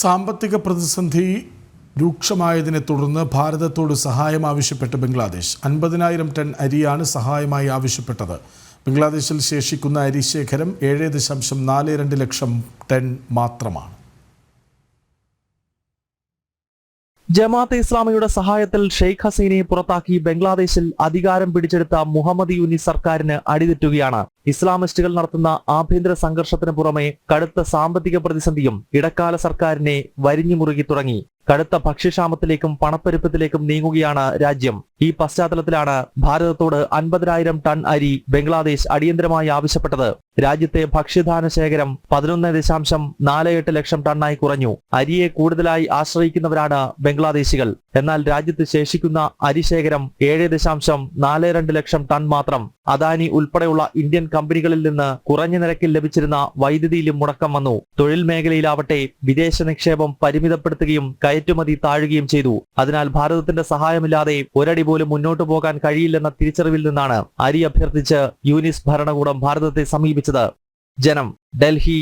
സാമ്പത്തിക പ്രതിസന്ധി രൂക്ഷമായതിനെ തുടർന്ന് ഭാരതത്തോട് സഹായം ആവശ്യപ്പെട്ട് ബംഗ്ലാദേശ്. അൻപതിനായിരം ടൺ അരിയാണ് സഹായമായി ആവശ്യപ്പെട്ടത്. ബംഗ്ലാദേശിൽ ശേഷിക്കുന്ന അരി ശേഖരം ഏഴ് ദശാംശം നാല് രണ്ട് ലക്ഷം ടൺ മാത്രമാണ്. ജമാഅത്തെ ഇസ്ലാമിയുടെ സഹായത്തിൽ ഷെയ്ഖ് ഹസീനയെ പുറത്താക്കി ബംഗ്ലാദേശിൽ അധികാരം പിടിച്ചെടുത്ത മുഹമ്മദ് യൂനി സർക്കാരിന് അടിതെറ്റുകയാണ്. ഇസ്ലാമിസ്റ്റുകൾ നടത്തുന്ന ആഭ്യന്തര സംഘർഷത്തിന് പുറമെ കടുത്ത സാമ്പത്തിക പ്രതിസന്ധിയും ഇടക്കാല സർക്കാരിനെ വരിഞ്ഞു മുറുകി തുടങ്ങി. കടുത്ത ഭക്ഷ്യക്ഷാമത്തിലേക്കും പണപ്പെരുപ്പത്തിലേക്കും നീങ്ങുകയാണ് രാജ്യം. ഈ പശ്ചാത്തലത്തിലാണ് ഭാരതത്തോട് അൻപതിനായിരം ടൺ അരി ബംഗ്ലാദേശ് അടിയന്തരമായി ആവശ്യപ്പെട്ടത്. രാജ്യത്തെ ഭക്ഷ്യധാന ശേഖരം പതിനൊന്ന് ദശാംശം നാല് എട്ട് ലക്ഷം ടണ്ണായി കുറഞ്ഞു. അരിയെ കൂടുതലായി ആശ്രയിക്കുന്നവരാണ് ബംഗ്ലാദേശികൾ. എന്നാൽ രാജ്യത്ത് ശേഷിക്കുന്ന അരി ശേഖരം ഏഴ് ദശാംശം നാല് രണ്ട് ലക്ഷം ടൺ മാത്രം. അദാനി ഉൾപ്പെടെയുള്ള ഇന്ത്യൻ കമ്പനികളിൽ നിന്ന് കുറഞ്ഞ നിരക്കിൽ ലഭിച്ചിരുന്ന വൈദ്യുതിയിലും മുടക്കം വന്നു. തൊഴിൽ മേഖലയിലാവട്ടെ വിദേശ നിക്ഷേപം പരിമിതപ്പെടുത്തുകയും കയറ്റുമതി താഴുകയും ചെയ്തു. അതിനാൽ ഭാരതത്തിന്റെ സഹായമില്ലാതെ ഒരടി പോലും മുന്നോട്ടു പോകാൻ കഴിയില്ലെന്ന തിരിച്ചറിവിൽ നിന്നാണ് അരി അഭ്യർത്ഥിച്ച് യൂനിസ് ഭരണകൂടം ഭാരതത്തെ സമീപിച്ചത്. ജനം ഡൽഹി